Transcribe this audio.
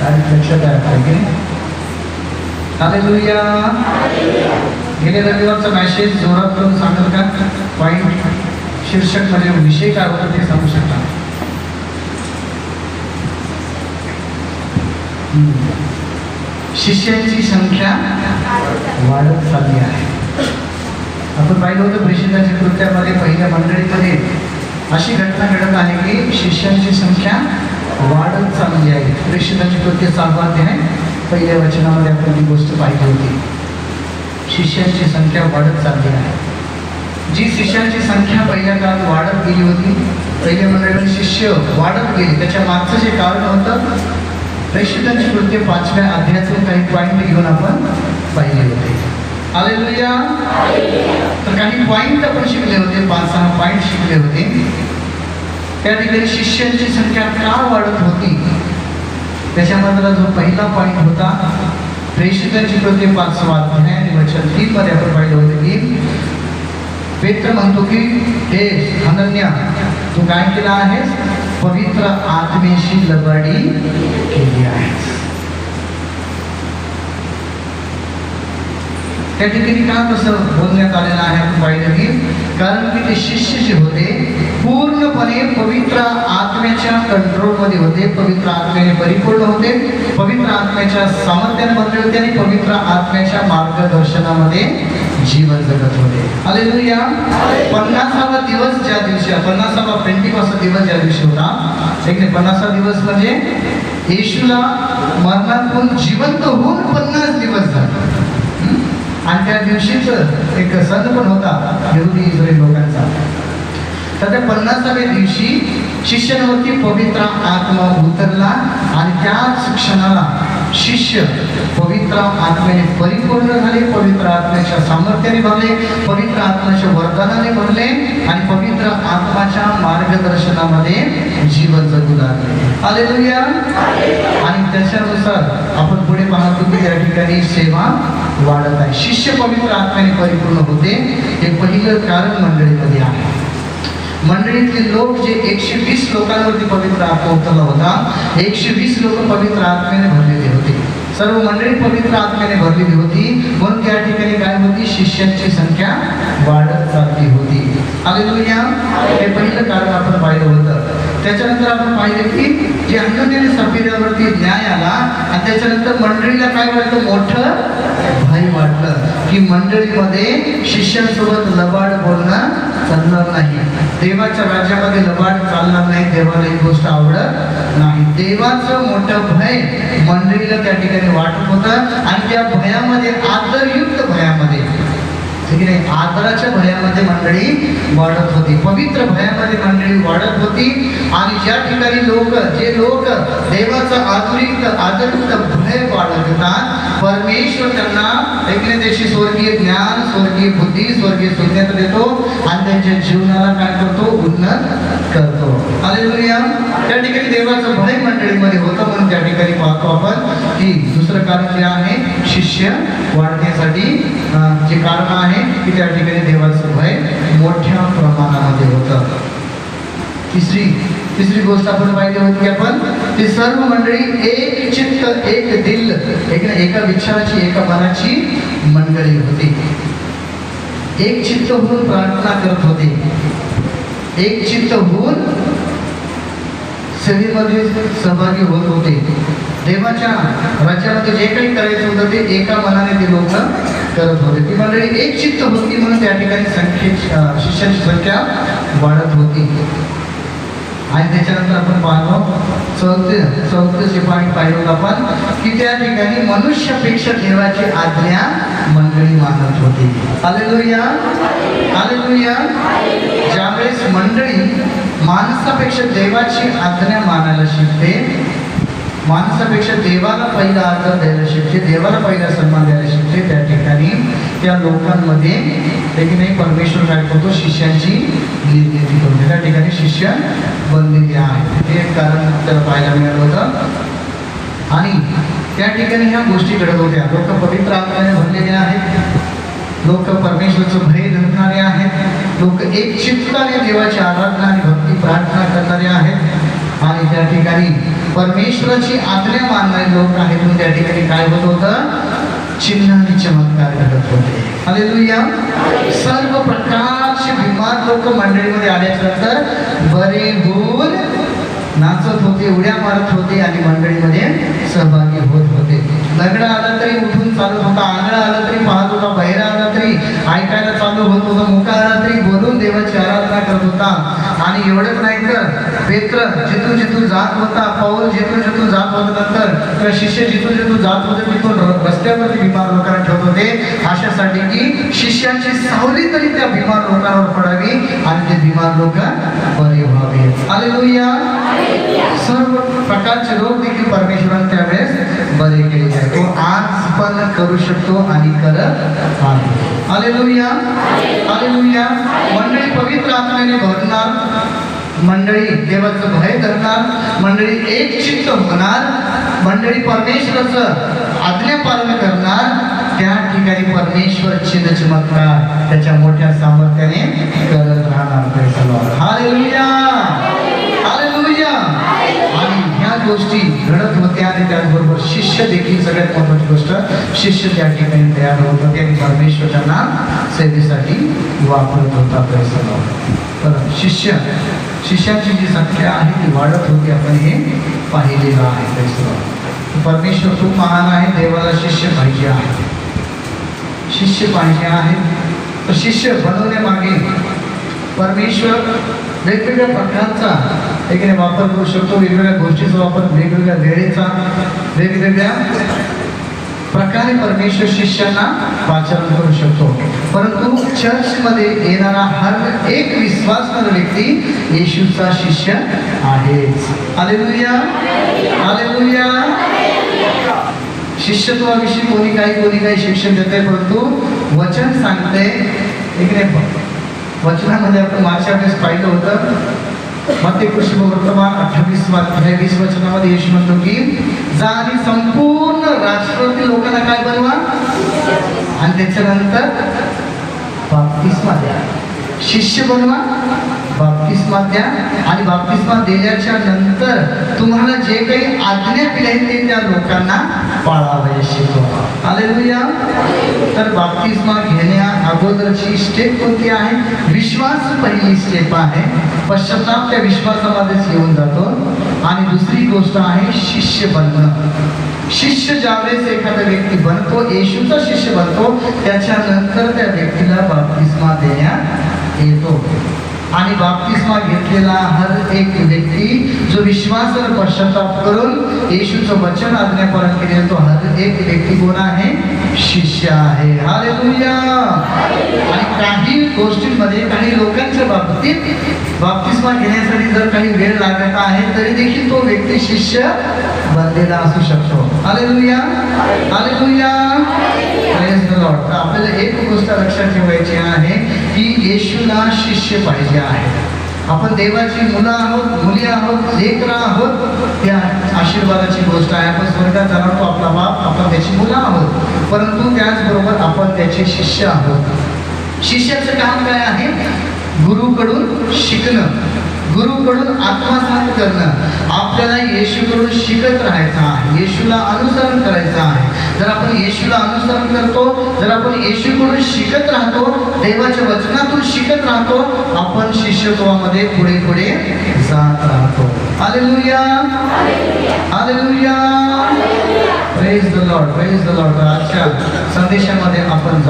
तारीख लक्षात आहे. पाहिजे हालेलुया गेल्या रविवारचा मॅसेज जोरात करून सांगाल का? शीर्षक म्हणजे विषय काय होता ते सांगू शकता? शिष्यांची संख्या वाढत चालली आहे. आपण पाहिलं होतं प्रेषिताच्या कृत्यामध्ये पहिल्या मंडळीमध्ये अशी घटना घडत आहे की शिष्यांची संख्या वाढत चालली आहे. प्रेषिताची कृत्य साध्य आहे. पहिल्या वचनामध्ये आपण ती गोष्ट पाहिली होती. शिष्यांची संख्या वाढत चालली आहे. जी शिष्यांची संख्या पहिल्या काळात वाढत गेली होती पहिल्या मंडळीमध्ये शिष्य वाढत गेले. त्याच्या मागचं जे कारण होतं प्रेषितांची कृत्य पाचव्या अध्यायातून काही पॉईंट घेऊन आपण पाहिले होते. हालेलुया तर काही पॉईंट आपण शिकले होते पाच सहा पॉईंट शिकले होते. त्या ठिकाणी शिष्यांची संख्या का वाढत होती. त्याच्यामधला जो पहिला पॉईंट होता प्रेषितांची कृती पाचवा अध्याय आणि वचन तीन मध्ये आपण पाहिलं होतं की पेत्र म्हणतो की हे अनन्या तू काय केला आहेस? पवित्र आत्मेशी लबाडी केली आहेस. त्या ठिकाणी का तसं बोलण्यात आलेलं आहे आपण पाहिलं की कारण की ते शिष्य जे होते पूर्णपणे पवित्र आत्म्याच्या कंट्रोलमध्ये होते. पवित्र आत्म्याने परिपूर्ण होते. पवित्र आत्म्याच्या सामर्थ्यांमध्ये होते आणि पवित्र आत्म्याच्या मार्गदर्शनामध्ये जीवन जगत होते. हालेलुया पन्नासावा दिवस ज्या दिवशी पन्नासावा पेंटिकॉसचा दिवस ज्या दिवशी होता एक नाही पन्नासा दिवस म्हणजे येशूला मरणातून जिवंत होऊन पन्नास दिवस झाले. आणि त्या दिवशीच एक सण पण होता यहुदी इस्रायल लोकांचा. तर त्या पन्नासाव्या दिवशी शिष्यांवरती पवित्र आत्मा उतरला आणि त्याच क्षणाला शिष्य पवित्र आत्म्याने परिपूर्ण झाले पवित्र आत्म्याच्या सामर्थ्याने भरले पवित्र आत्म्याच्या वरदानाने भरले आणि पवित्र आत्माच्या मार्गदर्शनामध्ये जीवन जगू लागले. आले आणि त्याच्यानुसार आपण पुढे पाहतो की या ठिकाणी सेवा वाढत आहे. शिष्य पवित्र आत्म्याने परिपूर्ण होते हे पहिलं कारण मंडळीमध्ये आहे. मंडळीतले लोक जे एकशे वीस लोकांवरती पवित्र आत्मा उतरला होता एकशे वीस लोक पवित्र आत्म्याने भरलेले होते. सर्व मंडळी पवित्र आत्म्याने भरलेली होती. म्हणून त्या ठिकाणी काय होती? शिष्यांची संख्या वाढत चालली होती. हालेलुया हे पहिलं कारण आपण पाहिलं होतं. त्याच्यानंतर आपण पाहिलं की जे अन्योन्याने सफिरावरती न्याय आला आणि त्याच्यानंतर मंडळीला काय वाटलं? मोठं भाई वाटलं. की मंडळीमध्ये शिष्यांसोबत लबाड बोलणं चालणार नाही. देवाच्या राज्यामध्ये लबाड चालणार नाही देवाला ही गोष्ट आवडत नाही. देवाचं मोठं भय मंडळीला त्या ठिकाणी वाटत होतं आणि त्या भयामध्ये आदरयुक्त भयामध्ये ठीक नाही आदराच्या भयामध्ये मंडळी वाढत होती. पवित्र भयामध्ये मंडळी वाढत होती. आणि ज्या ठिकाणी लोक जे लोक देवाचं आधुनिक आदरयुक्त भय बाळगतात परमेश्वर त्यांना ऐकण्याची स्वर्गीय ज्ञान स्वर्गीय बुद्धी स्वर्गीय सुज्ञता देतो आणि त्यांच्या जीवनाला काय करतो? उन्नत करतो. हालेलुया त्या ठिकाणी देवाचं भय मंडळीमध्ये होतं म्हणून त्या ठिकाणी पाहतो आपण की दुसरं कारण जे आहे शिष्य करण्यासाठी जे कारण आहे की त्या ठिकाणी देवाचं भय मोठ्या प्रमाणामध्ये होतं. तिसरी तिसरी गोष्ट आपण पाहिली होती की आपण ती सर्व मंडळी एक चित्त एक दिल एक एका विचाराची एका मनाची मंडळी होती. एक चित्त होऊन प्रार्थना करत होते. एक चित्त होऊन सेवेमध्ये सहभागी होत होते. देवाच्या राज्यामध्ये जे काही करायचं होतं ते एका मनाने ते लोक करत होते. ती मंडळी एक चित्त होती म्हणून त्या ठिकाणी संख्ये शिष्यांची संख्या वाढत होती. आणि त्याच्यानंतर आपण पाहतो चौथे चौथे शिपाणी पाहिलं आपण की त्या ठिकाणी मनुष्यापेक्षा देवाची आज्ञा मंडळी मानत होती. आलेलुया हालेलुया ज्यावेळेस मंडळी माणसापेक्षा देवाची आज्ञा मानायला शिकते माणसापेक्षा देवाला पहिला आदर द्यायला शिकते देवाला पहिला सन्मान द्यायला शिकते त्या ठिकाणी त्या लोकांमध्ये ते नाही परमेश्वर काय करतो शिष्यांची निर्मिती करतो. त्या ठिकाणी शिष्य बनलेले आहे हे एक कारण आपल्याला पाहायला मिळालं होतं. आणि त्या ठिकाणी ह्या गोष्टी घडत होत्या. लोक पवित्र आत्म्याने भरलेले आहेत. लोक परमेश्वरचं भय धरणारे आहेत. लोक एक चित्ताने देवाची आराधना आणि भक्ती प्रार्थना करणारे आहेत. आणि त्या ठिकाणी परमेश्वराची आज्ञा मानणारे लोक आहेत म्हणून त्या ठिकाणी काय होत होतं? चिन्ह आणि चमत्कार घडत होते. हालेलुया सर्व प्रकारचे बिमार लोक मंडळीमध्ये आल्याच्यानंतर बरे होऊन नाचत होते उड्या मारत होते आणि मंडळीमध्ये सहभागी होत होते. लग्न आलं तरी उठून चालत होता आंधळा आला तरी पाहत होता बहिरा आला तरी ऐकायला चालू होत होता मुका आला तरी बोलून देवाची आराधना करत होता. आणि एवढंच नाही तर पेत्र जिथून जिथून जात होता पाऊल जिथून जिथून जात होता नंतर किंवा शिष्य जिथून जिथून जात होते तिथून रस्त्यावरती बिमार लोकांना ठेवत होते. अशासाठी की शिष्यांची सावली तरी त्या बिमार लोकांवर पडावी आणि ते बिमार लोक बरे व्हावे. हालेलुया सर्व प्रकारचे रोग देखील परमेश्वराने त्यावेळेस बरे केले आहे तो आज पण करू शकतो आणि करत आहे हालेलुया हालेलुया मंडळी पवित्र आत्म्याने भरणार. मंडळी देवाचं भय करणार मंडळी एक चित्त होणार. मंडळी परमेश्वराचं आज्ञा पालन करणार. त्या ठिकाणी परमेश्वर चिन्ह चमत्कार त्याच्या मोठ्या सामर्थ्याने करत राहणार. हालेलुया गोष्टी घडत होत्या आणि त्याचबरोबर शिष्य देखील सगळ्यात महत्वाची गोष्ट शिष्य त्या ठिकाणी तयार होत होते आणि परमेश्वर त्यांना सेवेसाठी वापरत होता परिसर तर शिष्य शिष्याची जी संख्या आहे ती वाढत होती आपण हे पाहिलेलं आहे परिसर परमेश्वर खूप महान आहे देवाला शिष्य पाहिजे आहे. शिष्य पाहिजे आहे. तर शिष्य बनवण्यामागे परमेश्वर वेगवेगळ्या प्रकारचा एकीने वापर करू शकतो. वेगवेगळ्या गोष्टीचा वापर वेगवेगळ्या वेळेचा वेगवेगळ्या प्रकारे परमेश्वर शिष्यांना वाचन करू शकतो. परंतु चर्चमध्ये येणारा हर एक विश्वासणार व्यक्ती येशूचा शिष्य आहेच. हालेलुया हालेलुया शिष्यत्वाविषयी कोणी काही कोणी काही शिक्षण देते परंतु वचन सांगते इकडे वचनामध्ये आपण मागच्या वेळेस पाहिलं होतं मध्य कृष्ण वर्तमान अठ्ठावीस अध्याय वीस वचनामध्ये यश म्हणतो की जा आणि संपूर्ण राष्ट्रातील लोकांना काय बनवा? आणि त्याच्यानंतर बाप्तिस्मा द्या. शिष्य बनवा. बाप्तिस्मा द्या आणि बाप्तिस्मा दिल्याच्या नंतर तुम्हाला जे काही आज्ञा दिल्या आहेत ते त्या लोकांना पाळावे शिकवा. हालेलुया तर बाप्तिस्मा घेण्या अगोदरची स्टेप कोणती आहे? विश्वास पहिली स्टेप आहे. पश्चाताप त्या विश्वासामध्येच येऊन जातो. आणि दुसरी गोष्ट आहे शिष्य बनणं. शिष्य ज्यावेळेस एखादा व्यक्ती बनतो येशूचा शिष्य बनतो त्याच्यानंतर त्या व्यक्तीला बाप्तिस्मा देण्यात येतो. आणि बाप्तिस्मा घेतलेला हर एक व्यक्ती जो विश्वासावर पश्चाताप करून येशूचं वचन आज्ञापालन केले तो हर एक व्यक्ती कोण आहे? शिष्य आहे. हालेलुया. आणि काही गोष्टींमध्ये काही लोकांच्या बाबतीत बाप्तिस्मा घेण्यासाठी जर काही वेळ लागत आहे तरी देखील तो व्यक्ती शिष्य बनलेला असू शकतो. अरे हालेलुया. अरे the आपल्याला एक गोष्ट लक्षात ठेवायची आहे की येशूला शिष्य पाहिजे. आहे आपण देवाची मुलं आहोत मुली आहोत लेकर आहोत त्या आशीर्वादाची गोष्ट आहे. आपण स्वर्गात जाणार तो आपला बाप आपण त्याची मुलं आहोत. परंतु त्याचबरोबर आपण त्याचे शिष्य आहोत. शिष्याचं काम काय आहे? गुरुकडून शिकणं. गुरुकडून आत्मसात करणं. आपल्याला येशूकडून शिकत राहायचं आहे. येशूला अनुसरण करायचं आहे. जर आपण येशूला अनुसरण करतो जर आपण येशूकडून शिकत राहतो देवाच्या वचनातून शिकत राहतो आपण शिष्यत्वामध्ये पुढे पुढे जात राहतो. Hallelujah. Hallelujah. Praise the lord praise the lord आजच्या संदेशामध्ये आपण